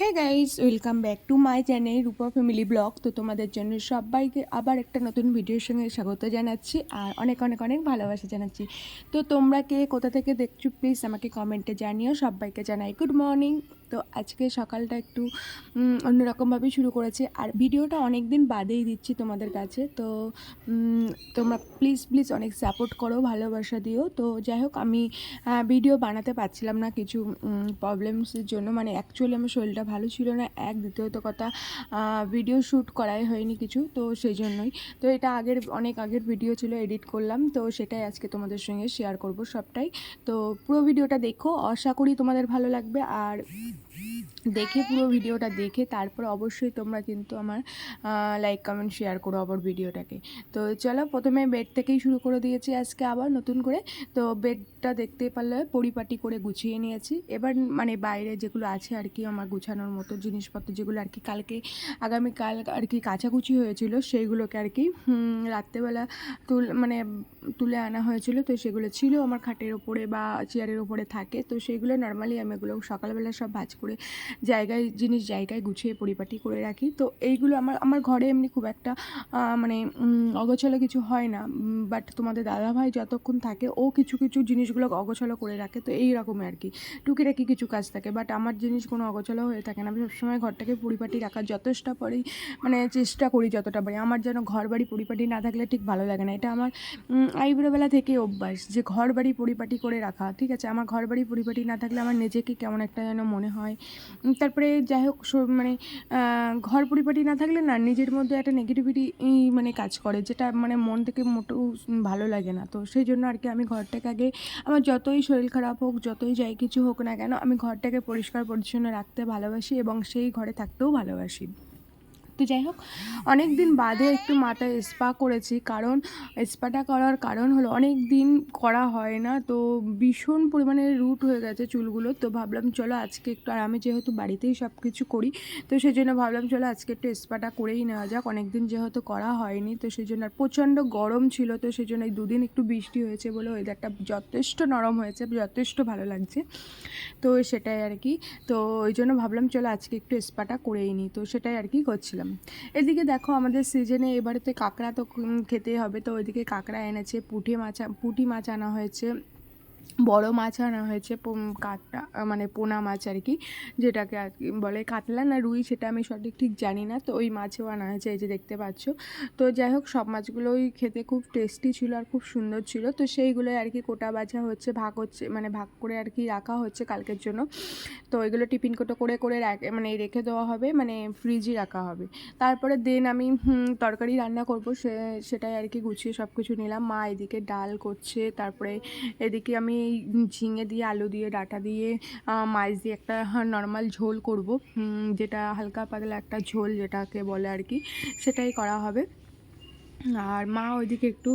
Hey guys welcome back to my channel Rupa family blog তো তোমাদের জন্য সবাইকে আবার একটা নতুন ভিডিওর সঙ্গে স্বাগত জানাচ্ছি আর অনেক অনেক অনেক ভালোবাসা জানাচ্ছি। তো তোমরা কে কোথা থেকে দেখছ প্লিজ আমাকে কমেন্টে জানিও, সবাইকে জানাই গুড মর্নিং তো আজকে সকালটা একটু অন্যরকমভাবেই শুরু করেছে। আর ভিডিওটা অনেক দিন বাদেই দিচ্ছি তোমাদের কাছে। তো তোমরা প্লিজ প্লিজ অনেক সাপোর্ট করো, ভালোবাসা দিও। তো যাই হোক, আমি ভিডিও বানাতে পারছিলাম না কিছু প্রবলেমসের জন্য। মানে অ্যাকচুয়ালি আমার শরীরটা ভালো ছিল না। এক, দ্বিতীয়ত কথা ভিডিও শ্যুট করাই হয়নি কিছু, তো সেই জন্যই। তো এটা আগের, অনেক আগের ভিডিও ছিল এডিট করলাম। তো সেটাই আজকে তোমাদের সঙ্গে শেয়ার করব সবটাই। তো পুরো ভিডিওটা দেখো। আশা করি তোমাদের ভালো লাগবে। আর দেখে পুরো ভিডিওটা দেখে তারপর অবশ্যই তোমরা কিন্তু আমার লাইক কমেন্ট শেয়ার করো আবার ভিডিওটাকে। তো চলো প্রথমে বেড থেকেই শুরু করে দিয়েছি আজকে আবার নতুন করে। তো বেডটা দেখতে পারলে পরিপাটি করে গুছিয়ে নিয়েছি। এবার মানে বাইরে যেগুলো আছে আর কি আমার গুছানোর মতো জিনিসপত্র যেগুলো আর কি কালকে, আগামীকাল আর কি কাচাকুচি হয়েছিল সেইগুলোকে আর কি রাত্রেবেলা তুল মানে তুলে আনা হয়েছিল। তো সেগুলো ছিল আমার খাটের ওপরে বা চেয়ারের ওপরে থাকে। তো সেগুলো নর্মালি আমি এগুলো সকালবেলা সব ভাজ করে জায়গায় জিনিস জায়গায় গুছিয়ে পরিপাটি করে রাখি। তো এইগুলো আমার আমার ঘরে এমনি খুব একটা মানে অগোছালো কিছু হয় না। বাট তোমাদের দাদাভাই যতক্ষণ থাকে, ও কিছু কিছু জিনিসগুলো অগোছালো করে রাখে। তো এই রকমই আর কি। টুকিটাকি কিছু কাজ থাকে। বাট আমার জিনিস কোনো অগোছালো হয়ে থাকে না। আমি সবসময় ঘরটাকে পরিপাটি রাখার যথেষ্ট পারি মানে চেষ্টা করি যতটা পারি। আমার যেন ঘর বাড়ি পরিপাটি না থাকলে ঠিক ভালো লাগে না। এটা আমার আইবুড়োবেলা থেকে অভ্যাস যে ঘর বাড়ি পরিপাটি করে রাখা। ঠিক আছে? আমার ঘর বাড়ি পরিপাটি না থাকলে আমার নিজেকে কেমন একটা যেন মনে হয় উম, তারপরে যাই হোক মানে ঘর পরিপাটি না থাকলে না নিজের মধ্যে একটা নেগেটিভিটি মানে কাজ করে যেটা মানে মন থেকে মোটেও ভালো লাগে না। তো সেই জন্য আর কি আমি ঘরটাকে আগে আমার যতই শরীর খারাপ হোক যতই যাই কিছু হোক না কেন আমি ঘরটাকে পরিষ্কার পরিচ্ছন্ন রাখতে ভালোবাসি এবং সেই ঘরে থাকতেও ভালোবাসি। তো যাই হোক অনেক দিন বাদে একটু মাথায় স্পা করেছি, কারণ স্পাটা করার কারণ হলো অনেক দিন করা হয় না, তো ভীষণ পরিমাণে রুট হয়ে গেছে চুলগুলো, তো ভাবলাম চলো আজকে একটু, আর আমি যেহেতু বাড়িতেই সব কিছু করি, তো সেই জন্য ভাবলাম চলো আজকে একটু স্পাটা করেই নেওয়া যাক অনেক দিন যেহেতু করা হয়নি, তো সেই জন্য আর প্রচণ্ড গরম ছিল, তো সেই জন্য এই দুদিন একটু বৃষ্টি হয়েছে বলে ওয়েদারটা যথেষ্ট নরম হয়েছে, যথেষ্ট ভালো লাগছে, তো সেটাই আর কি, তো ওই জন্য ভাবলাম চলো আজকে একটু স্পাটা করেই নিই তো সেটাই আর কি করছিলাম। এদিকে দেখো আমাদের সিজনে এবারে তো কাঁকড়া তো খেতেই হবে, তো ওইদিকে কাঁকড়া এনেছে, পুঁটি মাছ পুঁটি মাছ আনা হয়েছে। বড় মাছ আনা হয়েছে কাতলা মানে পোনা মাছ আর কি, যেটাকে আর কি বলে কাতলা না রুই, সেটা আমি সঠিক ঠিক জানি না, তো ওই মাছও আনা হয়েছে, এই যে দেখতে পাচ্ছ। তো যাই হোক, সব মাছগুলোই খেতে খুব টেস্টি ছিল আর খুব সুন্দর ছিল, তো সেইগুলোই আর কি কোটা বাছা হচ্ছে, ভাগ হচ্ছে মানে ভাগ করে আর কি রাখা হচ্ছে কালকের জন্য। তো এগুলো টিফিন কোটো করে করে মানে রেখে দেওয়া হবে মানে ফ্রিজে রাখা হবে। তারপরে দেন আমি তরকারি রান্না করব, সে, সেটাই আর কি গুছিয়ে সব কিছু নিলাম। মা এদিকে ডাল করছে, তারপরে এদিকে আমি ঝিঙে দিয়ে, আলু দিয়ে, ডাটা দিয়ে মাছ দিয়ে একটা নর্মাল ঝোল করব। যেটা হালকা পাতলা একটা ঝোল যেটাকে বলে আর কি, সেটাই করা হবে। আর মা ওইদিকে একটু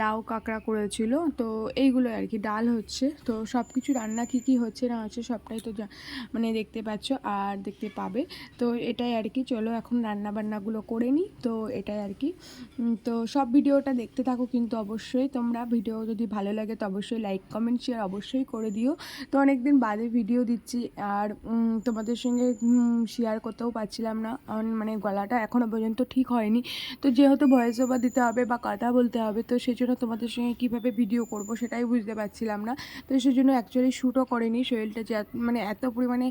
লাউ কাঁকড়া করেছিল। তো এইগুলো আর কি, ডাল হচ্ছে। তো সব কিছু রান্না কী কী হচ্ছে না হচ্ছে সবটাই তো মানে দেখতে পাচ্ছ আর দেখতে পাবে। তো এটাই আর কি, চলো এখন রান্না বান্নাগুলো করে নিই। তো এটাই আর কি। তো সব ভিডিওটা দেখতে থাকো কিন্তু অবশ্যই। তোমরা ভিডিও যদি ভালো লাগে তো অবশ্যই লাইক, কমেন্ট, শেয়ার অবশ্যই করে দিও। তো অনেক দিন বাদে ভিডিও দিচ্ছি আর তোমাদের সঙ্গে শেয়ার করতেও পারছিলাম না। মানে গলাটা এখনও পর্যন্ত ঠিক হয়নি। তো যেহেতু ভয়েস ওভার দিতে হবে বা কথা বলতে হবে, তো সেই জন্য তোমাদের সঙ্গে কীভাবে ভিডিও করব সেটাই বুঝতে পারছিলাম না। তো সেই জন্য অ্যাকচুয়ালি শ্যুটও করিনি, শরীরটা যে মানে এত পরিমাণে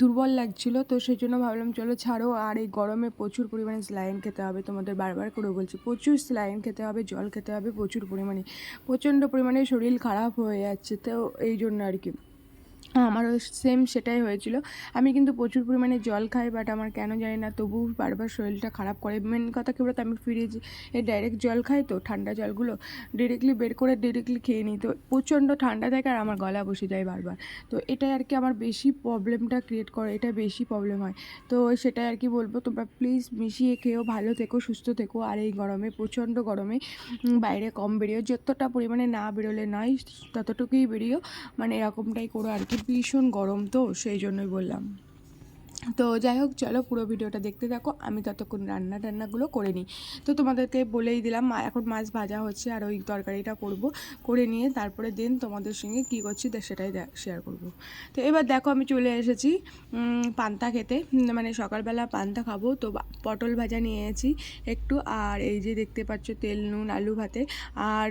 দুর্বল লাগছিল, তো সেই জন্য ভাবলাম চলো ছাড়ো, আর এই গরমে প্রচুর পরিমাণে স্লাইন খেতে হবে, তোমাদের বারবার করে বলছি, প্রচুর স্লাইন খেতে হবে, জল খেতে হবে প্রচুর পরিমাণে, প্রচণ্ড পরিমাণে শরীর খারাপ হয়ে যাচ্ছে, তো এই জন্য আর কি। আমারও সেম সেটাই হয়েছিল। আমি কিন্তু প্রচুর পরিমাণে জল খাই বাট আমার কেন জানি না, তবু বারবার শরীরটা খারাপ করে। মেন কথা কী বলতো, আমি ফ্রিজ এ ডাইরেক্ট জল খাই তো, ঠান্ডা জলগুলো ডিরেক্টলি বের করে ডিরেক্টলি খেয়ে নিই। তো প্রচণ্ড ঠান্ডা থাকে আর আমার গলা বসে যায় বারবার। তো এটাই আর কি আমার বেশি প্রবলেমটা ক্রিয়েট করে, এটা বেশি প্রবলেম হয়। তো সেটাই আর কি বলব, তোমরা প্লিজ মিশিয়ে খেয়েও ভালো থেকো, সুস্থ থেকো। আর এই গরমে, প্রচণ্ড গরমে বাইরে কম বেরিও। যতটা পরিমাণে না বেরোলে নয়, ততটুকুই বেরিয়েও মানে এরকমটাই করো আর কি। ভীষণ গরম তো সেই জন্যই বললাম। তো যাই হোক, চলো পুরো ভিডিওটা দেখতে থাকো। আমি ততক্ষণ রান্না টান্নাগুলো করে নিই। তো তোমাদেরকে বলেই দিলাম এখন মাছ ভাজা হচ্ছে আর ওই তরকারিটা করব। করে নিয়ে তারপরে দেন তোমাদের সঙ্গে কী করছি সেটাই শেয়ার করব। তো এবার দেখো আমি চলে এসেছি পান্তা খেতে। মানে সকালবেলা পান্তা খাব, তো পটল ভাজা নিয়ে এসেছি একটু। আর এই যে দেখতে পাচ্ছ তেল, নুন, আলু ভাতে। আর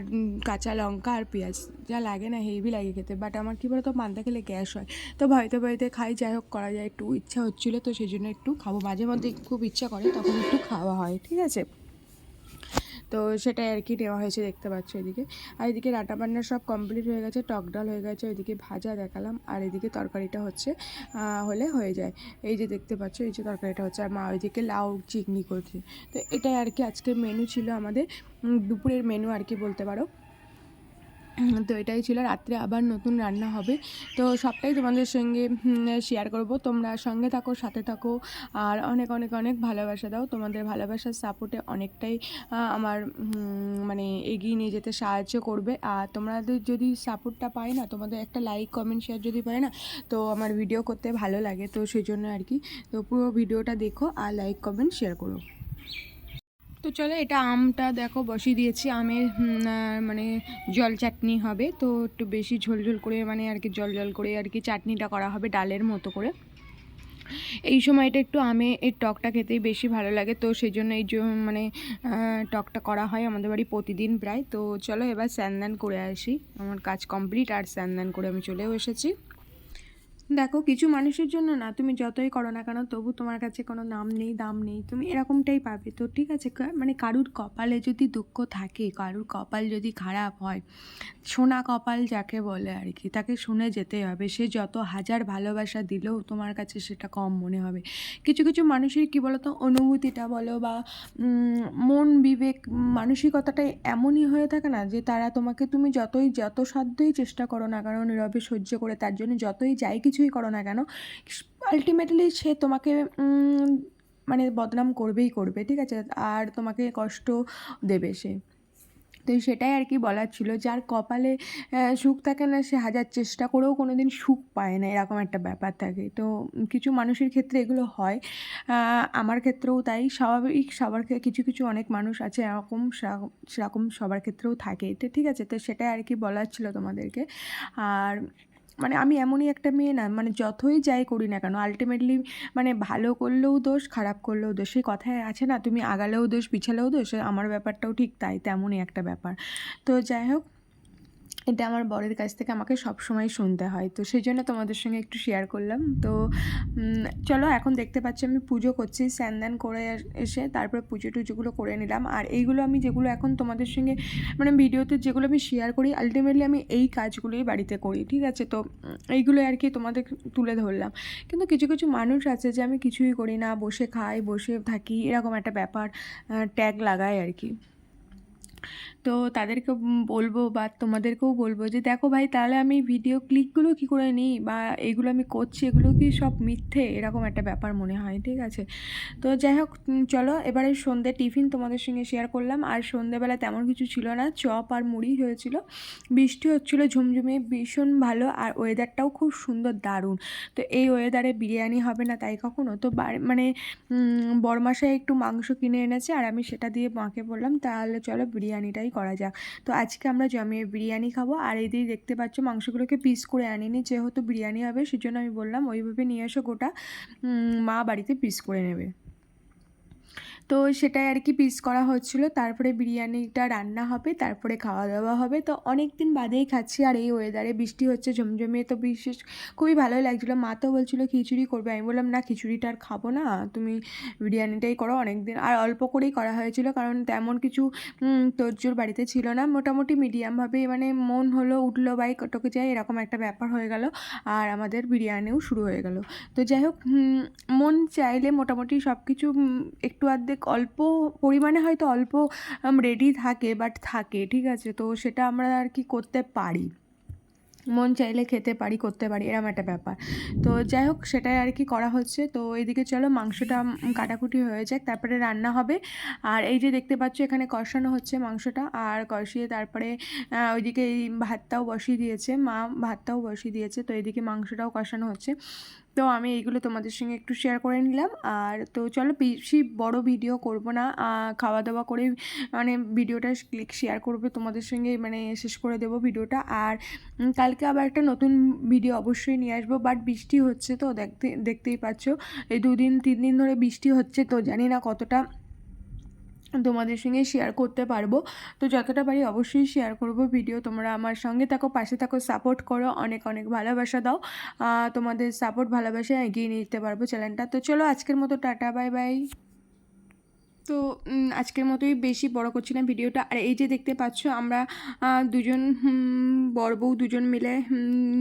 কাঁচা লঙ্কা আর পেঁয়াজ। যা লাগে না, হেভি লাগে খেতে। বাট আমার কী বলতো, পান্তা খেলে গ্যাস হয়। তো ভয়তে ভয়তে খাই, যাই হোক, করা যায়। একটু ইচ্ছা হচ্ছিল, তো সেই জন্য একটু খাব। মাঝে মধ্যে খুব ইচ্ছা করে, তখন একটু খাওয়া হয়, ঠিক আছে? তো সেটাই আর কি নেওয়া হয়েছে, দেখতে পাচ্ছ এদিকে। আর এদিকে রান্না বান্না সব কমপ্লিট হয়ে গেছে, টক ডাল হয়ে গেছে, ওইদিকে ভাজা দেখালাম, আর এদিকে তরকারিটা হচ্ছে হলে হয়ে যায়। এই যে দেখতে পাচ্ছ, এই যে তরকারিটা হচ্ছে, আর মা ওইদিকে লাউ চিকনি করছে। তো এটাই আর কি আজকের মেনু ছিল আমাদের। দুপুরের মেনু আর কি বলতে পারো। তো এটাই ছিল, রাত্রে আবার নতুন রান্না হবে। তো সবটাই তোমাদের সঙ্গে শেয়ার করব। তোমরা সঙ্গে থাকো, সাথে থাকো, আর অনেক অনেক অনেক ভালোবাসা দাও। তোমাদের ভালোবাসার সাপোর্টে অনেকটাই আমার মানে এগিয়ে নিয়ে যেতে সাহায্য করবে। আর তোমাদের যদি সাপোর্টটা পাই না, তোমাদের একটা লাইক কমেন্ট শেয়ার যদি পাই না, তো আমার ভিডিও করতে ভালো লাগে। তো সেই জন্য আর কি, তো পুরো ভিডিওটা দেখো আর লাইক কমেন্ট শেয়ার করো। তো চলো এটা আমটা দেখো, বসিয়ে দিয়েছি। আমের মানে জল চাটনি হবে। তো একটু বেশি ঝোল ঝোল করে মানে আর কি জল জল করে আর কি চাটনিটা করা হবে ডালের মতো করে। এই সময়টা একটু আমে এই টকটা খেতেই বেশি ভালো লাগে। তো সেই জন্য এই মানে টকটা করা হয় আমাদের বাড়ি প্রতিদিন প্রায়। তো চলো এবার স্যান্দান করে আসি। আমার কাজ কমপ্লিট, আর স্যান্দান করে আমি চলেও এসেছি। দেখো, কিছু মানুষের জন্য না তুমি যতই করো না কেন, তবু তোমার কাছে কোনো নাম নেই, দাম নেই, তুমি এরকমটাই পাবে। তো ঠিক আছে মানে কারুর কপালে যদি দুঃখ থাকে, কারুর কপাল যদি খারাপ হয়, সোনা কপাল যাকে বলে আর কি, তাকে শুনে যেতে হবে। সে যত হাজার ভালোবাসা দিলেও তোমার কাছে সেটা কম মনে হবে। কিছু কিছু মানুষের কী বলতো, অনুভূতিটা বলো বা মন বিবেক, মানসিকতাটা এমনই হয়ে থাকে না যে তারা তোমাকে তুমি যতই, যত সাধ্যই চেষ্টা করো না কেন, নীরবে সহ্য করে তার জন্য যতই যাই কিছুই করো না কেন আলটিমেটলি সে তোমাকে মানে বদনাম করবেই করবে, ঠিক আছে? আর তোমাকে কষ্ট দেবে সে। তো সেটাই আর কি বলার ছিল। যার কপালে সুখ থাকে না, সে হাজার চেষ্টা করেও কোনো দিন সুখ পায় না, এরকম একটা ব্যাপার থাকে। তো কিছু মানুষের ক্ষেত্রে এগুলো হয়। আমার ক্ষেত্রেও তাই। স্বাভাবিক সবার কিছু কিছু অনেক মানুষ আছে, এরকম সেরকম সবার ক্ষেত্রেও থাকে। তো ঠিক আছে, তো সেটাই আর কি বলার ছিল তোমাদেরকে। আর মানে আমি এমনই একটা মেয়ে না মানে যতই যাই করি না কেন আলটিমেটলি মানে ভালো করলেও দোষ, খারাপ করলেও দোষ, সেই কথায় আছে না, তুমি আগালেও দোষ, পিছালেও দোষ, আমার ব্যাপারটাও ঠিক তাই, তেমনই একটা ব্যাপার। তো যাই হোক এটা আমার বরের কাছ থেকে আমাকে সব সময় শুনতে হয়। তো সেই জন্য তোমাদের সঙ্গে একটু শেয়ার করলাম। তো চলো এখন দেখতে পাচ্ছি আমি পুজো করছি। স্যান করে এসে তারপরে পুজো টুজোগুলো করে নিলাম। আর এইগুলো আমি যেগুলো এখন তোমাদের সঙ্গে মানে ভিডিওতে যেগুলো আমি শেয়ার করি আলটিমেটলি আমি এই কাজগুলোই বাড়িতে করি, ঠিক আছে? তো এইগুলো আর কি তোমাদের তুলে ধরলাম। কিন্তু কিছু কিছু মানুষ আছে যে আমি কিছুই করি না, বসে খাই, বসে থাকি, এরকম একটা ব্যাপার ট্যাগ লাগায় আর কি। তো তাদেরকে বলব বা তোমাদেরকেও বলব যে দেখো ভাই তাহলে আমি ভিডিও ক্লিকগুলো কী করে নিই? বা এগুলো আমি করছি এগুলো কি সব মিথ্যে? এরকম একটা ব্যাপার মনে হয় ঠিক আছে? তো যাই হোক চলো এবারে সন্ধ্যে টিফিন তোমাদের সঙ্গে শেয়ার করলাম। আর সন্ধ্যেবেলা তেমন কিছু ছিল না চপ আর মুড়ি হয়েছিল। বৃষ্টি হচ্ছিল ঝুমঝুমে ভীষণ ভালো আর ওয়েদারটাও খুব সুন্দর দারুণ। তো এই ওয়েদারে বিরিয়ানি হবে না তাই কখনো? তো মানে উম, বড়মাসায় একটু মাংস কিনে এনেছে আর আমি সেটা দিয়ে মাকে বললাম তাহলে চলো বিরিয়ানিটাই করা যাক। তো আজকে আমরা জমিয়ে বিরিয়ানি খাব। আর এদিকে দেখতে পাচ্ছ মাংসগুলোকে পিস করে আনিনি। যেহেতু বিরিয়ানি হবে, সেজন্য আমি বললাম, ওইভাবে নিয়ে এসো গোটা। মা বাড়িতে পিস করে নেবে। তো সেটাই আর কি পিস করা হচ্ছিল। তারপরে বিরিয়ানিটা রান্না হবে, তারপরে খাওয়া দাওয়া হবে। তো অনেক দিন বাদেই খাচ্ছি আর এই ওয়েদারে বৃষ্টি হচ্ছে, ঝমঝমিয়ে তো বিশেষ খুবই ভালোই লাগছিল। মা তো বলছিলো, খিচুড়ি করবে। আমি বললাম, না, খিচুড়িটা আর খাব না। তুমি বিরিয়ানিটাই করো। অনেক দিন আর অল্প করেই করা হয়েছিল, কারণ তেমন কিছু তোড়জোড় বাড়িতে ছিল না। মোটামুটি মিডিয়ামভাবে মানে মন হলো, উঠল বাইক টকে যায়, এরকম একটা ব্যাপার হয়ে গেল। আর আমাদের বিরিয়ানিও শুরু হয়ে গেল। তো যাই হোক মন চাইলে মোটামুটি সব কিছু একটু অর্ধেক অল্প পরিমাণে হয়তো অল্প রেডি থাকে বাট থাকে, ঠিক আছে? তো সেটা আমরা আর কি করতে পারি। মন চাইলে খেতে পারি, করতে পারি, এরম একটা ব্যাপার। তো যাই হোক, সেটাই আর কি করা হচ্ছে। তো এদিকে চলো, মাংসটা কাটাকুটি হয়ে যাক, তারপরে রান্না হবে। আর এই যে দেখতে পাচ্ছ, এখানে কষানো হচ্ছে মাংসটা। আর কষিয়ে তারপরে ওইদিকে এই ভাতটাও বসিয়ে দিয়েছে। মা ভাতটাও বসিয়ে দিয়েছে। তো এদিকে মাংসটাও কষানো হচ্ছে। তো আমি এইগুলো তোমাদের সঙ্গে একটু শেয়ার করে নিলাম। আর তো চলো বেশি বড় ভিডিও করব না। খাওয়া দাওয়া করে মানে ভিডিওটা ক্লিক শেয়ার করবে তোমাদের সঙ্গে মানে শেষ করে দেবো ভিডিওটা আর কালকে আবার একটা নতুন ভিডিও অবশ্যই নিয়ে আসব। বাট বৃষ্টি হচ্ছে তো দেখতে, দেখতেই পাচ্ছ। এই দুদিন, তিন দিন ধরে বৃষ্টি হচ্ছে তো জানি না কতটা তোমাদের সঙ্গে শেয়ার করতে পারব। তো যতটা পারি অবশ্যই শেয়ার করব ভিডিও তোমরা আমার সঙ্গে থাকো, পাশে থাকো সাপোর্ট করো। অনেক অনেক ভালোবাসা দাও। তোমাদের সাপোর্ট ভালোবাসা এগিয়ে নিতে পারব চ্যানেলটা তো চলো আজকের মতো টাটা বাই বাই তো আজকের মতোই বেশি বড় করছি না ভিডিওটা। আর এই যে দেখতে পাচ্ছ, আমরা দুজন বর বউ দুজন মিলে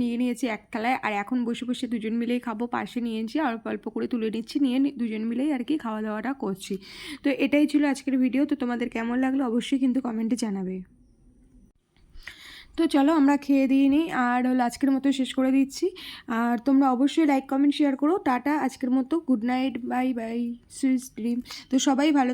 নিয়ে নিয়েছি এক থালায়। আর এখন বসে বসে দুজন মিলেই খাব, পাশে নিয়েছি অল্প অল্প করে তুলে নিচ্ছি, নিয়ে দুজন মিলেই আর কি খাওয়া দাওয়াটা করছি। তো এটাই ছিল আজকের ভিডিও। তো তোমাদের কেমন লাগল অবশ্যই কিন্তু কমেন্টে জানাবে। তো চলো আমরা খেয়ে দিয়ে নিই। আর হলো আজকের মতো শেষ করে দিচ্ছি। আর তোমরা অবশ্যই লাইক কমেন্ট শেয়ার করো। টাটা, আজকের মতো। Good night bye bye sweet dream তো সবাই ভালো